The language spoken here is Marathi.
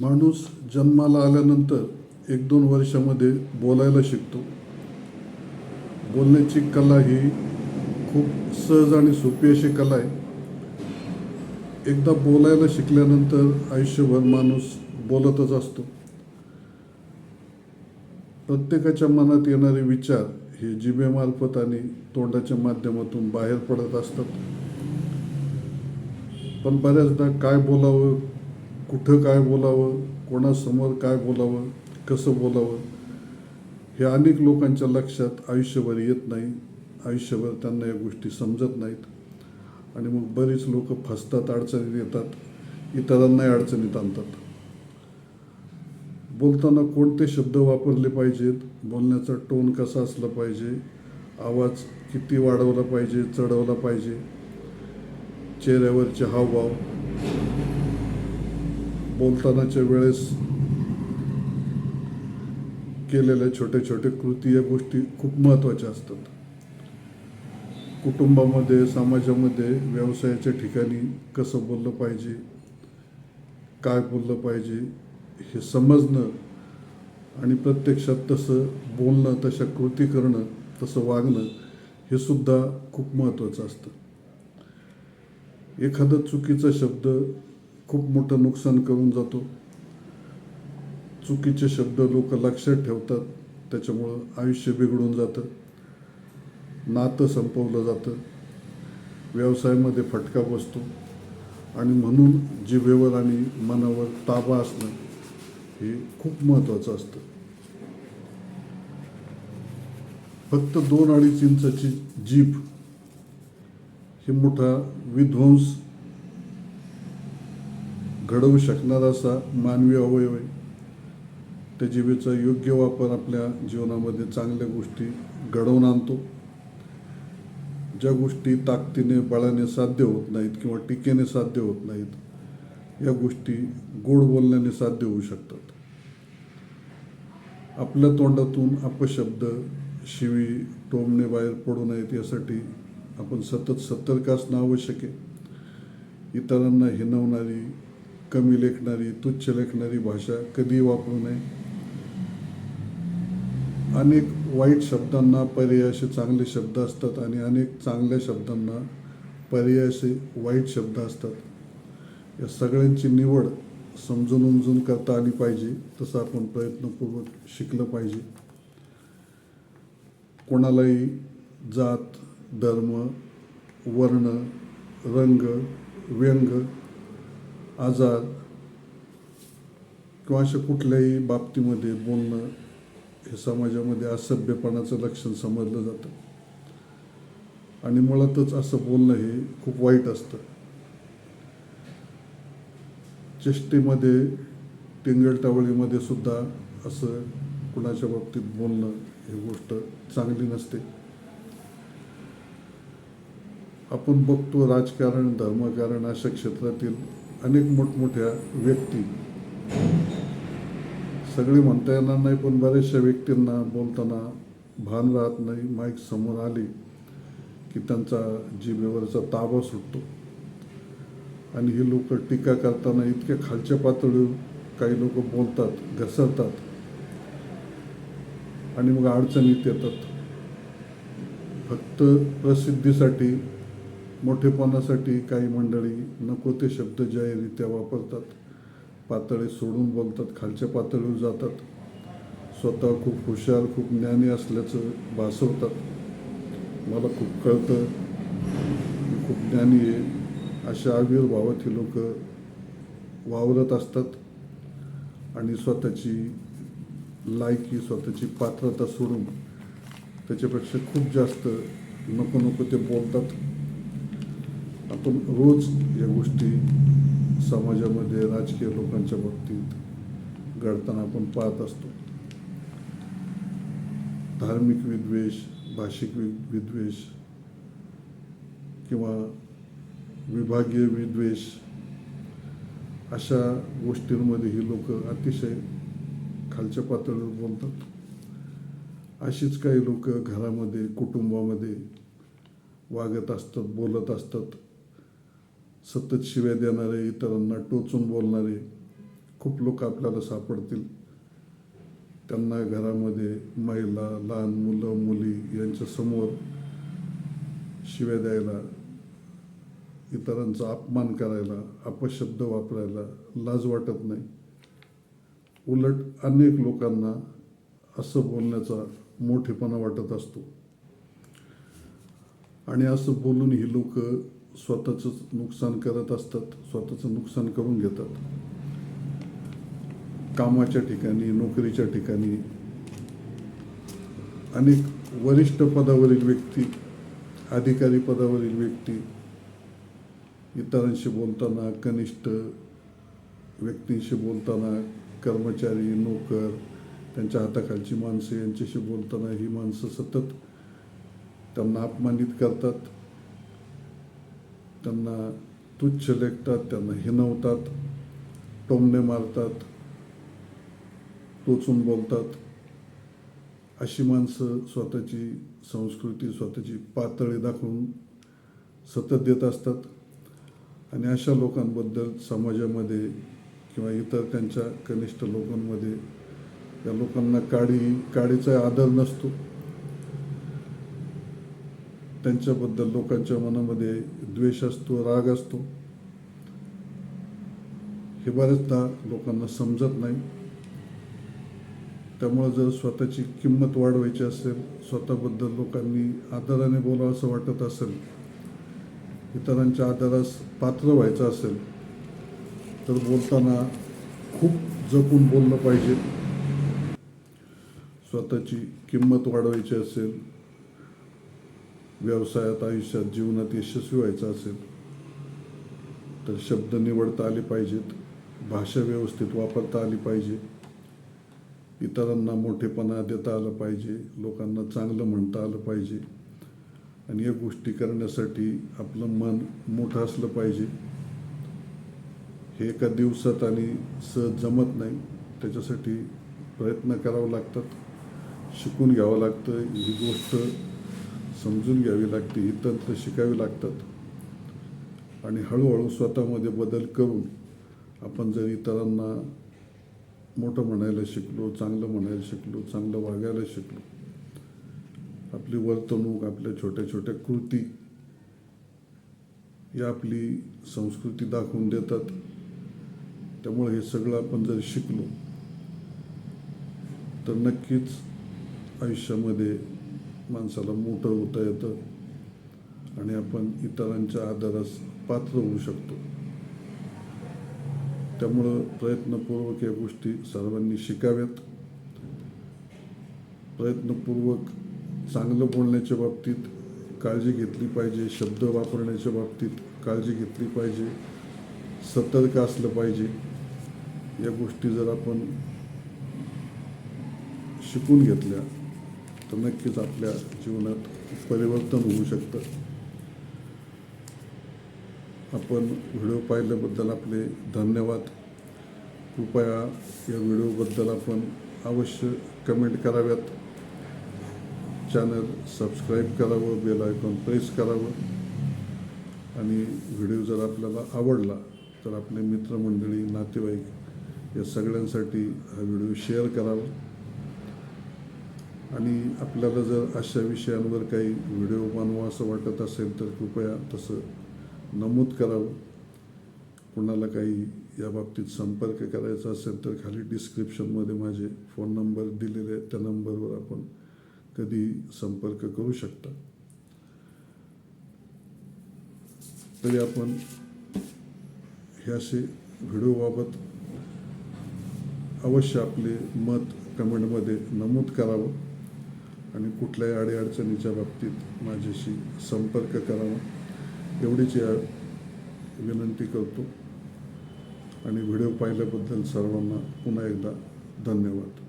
माणूस जन्माला आल्यानंतर एक दोन वर्षामध्ये बोलायला शिकतो. बोलण्याची कला ही खूप सहज आणि सोपी अशी कला आहे. एकदा बोलायला शिकल्यानंतर आयुष्यभर माणूस बोलतच असतो. प्रत्येकाच्या मनात येणारे विचार हे जिभेमार्फत आणि तोंडाच्या माध्यमातून बाहेर पडत असतात. पण बऱ्याचदा काय बोलावं कुठं काय बोलावं कोणासमोर काय बोलावं कसं बोलावं हे अनेक लोकांच्या लक्षात आयुष्यभर येत नाही. आयुष्यभर त्यांना या गोष्टी समजत नाहीत. आणि मग बरीच लोक फसतात अडचणीत येतात इतरांनाही अडचणीत आणतात. बोलताना कोणते शब्द वापरले पाहिजेत? बोलण्याचा टोन कसा असला पाहिजे? आवाज किती वाढवला पाहिजे? चढवला पाहिजे? चेहऱ्यावरचे हावभाव बोलतानाच्या वेळेस केलेल्या छोटे छोटे कृती या गोष्टी खूप महत्त्वाच्या असतात. कुटुंबामध्ये समाजामध्ये व्यवसायाच्या ठिकाणी कसं बोललं पाहिजे काय बोललं पाहिजे हे समजणं आणि प्रत्यक्षात तसं बोलणं तशा कृती करणं तसं वागणं हे सुद्धा खूप महत्त्वाचं असतं. एखादा चुकीचा शब्द खूप मोठं नुकसान करून जातो. चुकीचे शब्द लोक लक्षात ठेवतात त्याच्यामुळं आयुष्य बिघडून जातं. नातं संपवलं जातं. व्यवसायामध्ये फटका बसतो. आणि म्हणून जिभेवर आणि मनावर ताबा असणं हे खूप महत्त्वाचं असतं. फक्त दोन अडीच इंचाची जीभ हे मोठा विध्वंस घडवू शकणारा असा मानवी अवयव आहे. त्या जीवेचा योग्य वापर आपल्या जीवनामध्ये चांगल्या गोष्टी घडवून आणतो. ज्या गोष्टी ताकदीने बळाने साध्य होत नाहीत किंवा टीकेने साध्य होत नाहीत या गोष्टी गोड बोलण्याने साध्य होऊ शकतात. आपल्या तोंडातून अपशब्द शिवी टोमणे बाहेर पडू नयेत यासाठी आपण सतत सतर्क असणं आवश्यक आहे. इतरांना हिनवणारी कमी लेखणारी तुच्छ लेखणारी भाषा कधीही वापरू नये. अनेक वाईट शब्दांना पर्याय असे चांगले शब्द असतात आणि अनेक चांगल्या शब्दांना पर्याय असे वाईट शब्द असतात. या सगळ्यांची निवड समजून उमजून करता आली पाहिजे तसं आपण प्रयत्नपूर्वक शिकलं पाहिजे. कोणालाही जात धर्म वर्ण रंग व्यंग आजार किंवा अशा कुठल्याही बाबतीमध्ये बोलणं हे समाजामध्ये असभ्यपणाचं लक्षण समजलं जातं. आणि मुळातच असं बोलणं हे खूप वाईट असतं. चेष्टेमध्ये टिंगलटावळीमध्ये सुद्धा असं कुणाच्या बाबतीत बोलणं ही गोष्ट चांगली नसते. आपण बघतो राजकारण धर्मकारण अशा क्षेत्रातील अनेक मोठमोठ्या व्यक्ती. सगळे म्हणता येणार नाही पण बऱ्याचशा व्यक्तींना बोलताना भान राहत नाही माईक समोर आली की त्यांचा जिभेवरचा ताबा सुटतो. आणि ही लोक टीका करताना इतक्या खालच्या पातळीवर काही लोक बोलतात घसरतात. आणि मग अडचणीत येतात. फक्त प्रसिद्धीसाठी मोठेपणासाठी काही मंडळी नको ते शब्द जाहीरित्या वापरतात. पातळी सोडून बोलतात खालच्या पातळीवर जातात. स्वतः खूप हुशार खूप ज्ञानी असल्याचं भासवतात. मला खूप कळतं मी खूप ज्ञानी आहे अशा आविर्भावात ही लोक वावरत असतात. आणि स्वतःची लायकी स्वतःची पात्रता सोडून त्याच्यापेक्षा खूप जास्त नको नको ते बोलतात. आपण रोज या गोष्टी समाजामध्ये राजकीय लोकांच्या बाबतीत घडताना आपण पाहत असतो. धार्मिक विद्वेष भाषिक वि विद्वेष किंवा विभागीय विद्वेष अशा गोष्टींमध्ये ही लोक अतिशय खालच्या पातळीवर बोलतात. अशीच काही लोक घरामध्ये कुटुंबामध्ये वागत असतात बोलत असतात. सतत शिव्या देणारे इतरांना टोचून बोलणारे खूप लोक आपल्याला सापडतील. त्यांना घरामध्ये महिला लहान मुलं मुली यांच्यासमोर शिव्या द्यायला इतरांचा अपमान करायला अपशब्द वापरायला लाज वाटत नाही. उलट अनेक लोकांना असं बोलण्याचा मोठेपणा वाटत असतो. आणि असं बोलून ही लोक स्वतःच नुकसान करत असतात स्वतःचं नुकसान करून घेतात. कामाच्या ठिकाणी नोकरीच्या ठिकाणी अनेक वरिष्ठ पदावरील व्यक्ती अधिकारी पदावरील व्यक्ती इतरांशी बोलताना कनिष्ठ व्यक्तींशी बोलताना कर्मचारी नोकर त्यांच्या हाताखालची माणसं यांच्याशी बोलताना ही माणसं सतत त्यांना अपमानित करतात. त्यांना तुच्छ लेखतात त्यांना हिनवतात टोमणे मारतात टोचून बोलतात. अशी माणसं स्वतःची संस्कृती स्वतःची पातळी दाखवून सतत देत असतात. आणि अशा लोकांबद्दल समाजामध्ये किंवा इतर त्यांच्या कनिष्ठ लोकांमध्ये या लोकांना काडी काडीचा आदर नसतो. त्यांच्याबद्दल लोकांच्या मनामध्ये द्वेष असतो राग असतो. हे बऱ्याचदा लोकांना समजत नाही. त्यामुळं जर स्वतःची किंमत वाढवायची असेल स्वतःबद्दल लोकांनी आदराने बोलावं असं वाटत असेल इतरांच्या आदरास पात्र व्हायचं असेल तर बोलताना खूप जपून बोललं पाहिजे. स्वतःची किंमत वाढवायची असेल व्यवसायात आयुष्यात जीवनात यशस्वी व्हायचं असेल तर शब्द निवडता आले पाहिजेत भाषा व्यवस्थित वापरता आली पाहिजे इतरांना मोठेपणा देता आलं पाहिजे लोकांना चांगलं म्हणता आलं पाहिजे. आणि या गोष्टी करण्यासाठी आपलं मन मोठं असलं पाहिजे. हे एका दिवसात आणि सहज जमत नाही त्याच्यासाठी प्रयत्न करावं लागतात शिकून घ्यावं लागतं. ही गोष्ट समजून घ्यावी लागते ही तंत्र शिकावी लागतात. आणि हळूहळू स्वतःमध्ये बदल करून आपण जर इतरांना मोठं म्हणायला शिकलो चांगलं म्हणायला शिकलो चांगलं वागायला शिकलो आपली वर्तणूक आपल्या छोट्या छोट्या कृती या आपली संस्कृती दाखवून देतात. त्यामुळे हे सगळं आपण जर शिकलो तर नक्कीच आयुष्यामध्ये माणसाला मोठं होता येतं. आणि आपण इतरांच्या आदरास पात्र होऊ शकतो. त्यामुळं प्रयत्नपूर्वक या गोष्टी सर्वांनी शिकाव्यात. प्रयत्नपूर्वक चांगलं बोलण्याच्या बाबतीत काळजी घेतली पाहिजे शब्द वापरण्याच्या बाबतीत काळजी घेतली पाहिजे सतर्क असलं पाहिजे. या गोष्टी जर आपण शिकून घेतल्या तर नक्कीच आपल्या जीवनात परिवर्तन होऊ शकतं. आपण व्हिडिओ पाहिल्याबद्दल आपले धन्यवाद. कृपया या व्हिडिओबद्दल आपण अवश्य कमेंट कराव्यात. चॅनल सबस्क्राईब करावं बेल आयकॉन प्रेस करावं. आणि व्हिडिओ जर आपल्याला आवडला तर आपले मित्रमंडळी नातेवाईक या सगळ्यांसाठी हा व्हिडिओ शेअर करावा. आणि आपल्याला जर अशा विषयांवर काही व्हिडिओ बनवा असं वाटत असेल तर कृपया तसं नमूद करावं. कोणाला काही या बाबतीत संपर्क करायचा असेल तर खाली डिस्क्रिप्शनमध्ये माझे फोन नंबर दिलेले आहेत. त्या नंबरवर आपण कधी संपर्क करू शकता. तरी आपण हे असे व्हिडिओबाबत अवश्य आपले मत कमेंटमध्ये नमूद करावं. आणि कुठल्याही अडीअडचणीच्या बाबतीत माझ्याशी संपर्क करावा. एवढीच या विनंती करतो. आणि व्हिडिओ पाहिल्याबद्दल सर्वांना पुन्हा एकदा धन्यवाद.